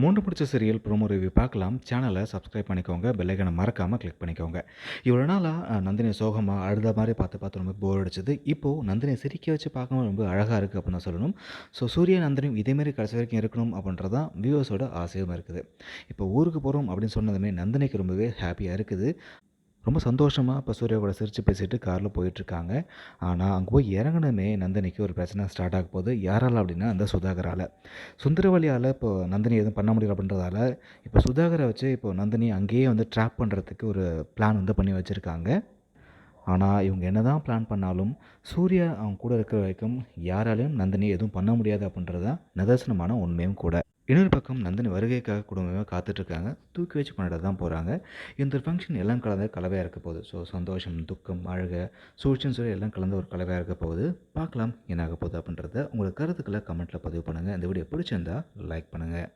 மூன்று பிடிச்ச serial promo review பார்க்கலாம். சேனலை சப்ஸ்கிரைப் பண்ணிக்கோங்க. பெல்லைக்கனை மறக்காமல் கிளிக் பண்ணிக்கோங்க. இவ்வளோ நாளாக நந்தினி சோகமாக அழுத மாதிரி பார்த்து பார்த்து ரொம்ப போர் அடிச்சது. இப்போது நந்தினியை சிரிக்க வச்சு பார்க்கவும் ரொம்ப அழகாக இருக்குது அப்படின்னு சொல்லணும். ஸோ சூரிய நந்தினியும் இதேமாரி கடைசி வரைக்கும் இருக்கணும் அப்படின்றது தான் வியூவர்ஸோட ஆசையும் இருக்குது. இப்போ ஊருக்கு போகிறோம் அப்படின்னு சொன்னதுமே நந்தினிக்கு ரொம்பவே ஹாப்பியாக இருக்குது. ரொம்ப சந்தோஷமாக இப்போ சூர்யா கூட சிரித்து பேசிட்டு காரில் போயிட்டுருக்காங்க. ஆனால் அங்கே போய் இறங்கினமே நந்தினிக்கு ஒரு பிரச்சனை ஸ்டார்ட் ஆக போகுது. யாரால் அப்படின்னா அந்த சுதாகரால். சுந்தரவழியால் இப்போ நந்தினி எதுவும் பண்ண முடியல அப்படின்றதால இப்போ சுதாகரை வச்சு இப்போ நந்தினி அங்கேயே வந்து ட்ராப் பண்ணுறதுக்கு ஒரு பிளான் வந்து பண்ணி வச்சுருக்காங்க. ஆனால் இவங்க என்ன தான் பிளான் பண்ணாலும் சூர்யா அவங்க கூட இருக்கிற வரைக்கும் யாராலையும் நந்தினி எதுவும் பண்ண முடியாது அப்படின்றது தான் நிதர்சனமான உண்மையும் கூட. இன்னொரு பக்கம் நந்தினி வருகைக்காக குடும்பமே காத்துட்ருக்காங்க. தூக்கி வச்சு கொண்டாட தான் போகிறாங்க இந்த ஃபங்க்ஷன் எல்லாம் கலந்த கலவையாக இருக்க போகுது. ஸோ சந்தோஷம் துக்கம் அழக சூழ்ச்சின்னு சொல்லி எல்லாம் கலந்த ஒரு கலவையாக இருக்க போகுது. பார்க்கலாம் என்ன ஆக போகுது அப்படின்றத உங்களோட கருத்துக்களை கமெண்ட்டில் பதிவு பண்ணுங்கள் இந்த வீடியோ பிடிச்சிருந்தா லைக் பண்ணுங்கள்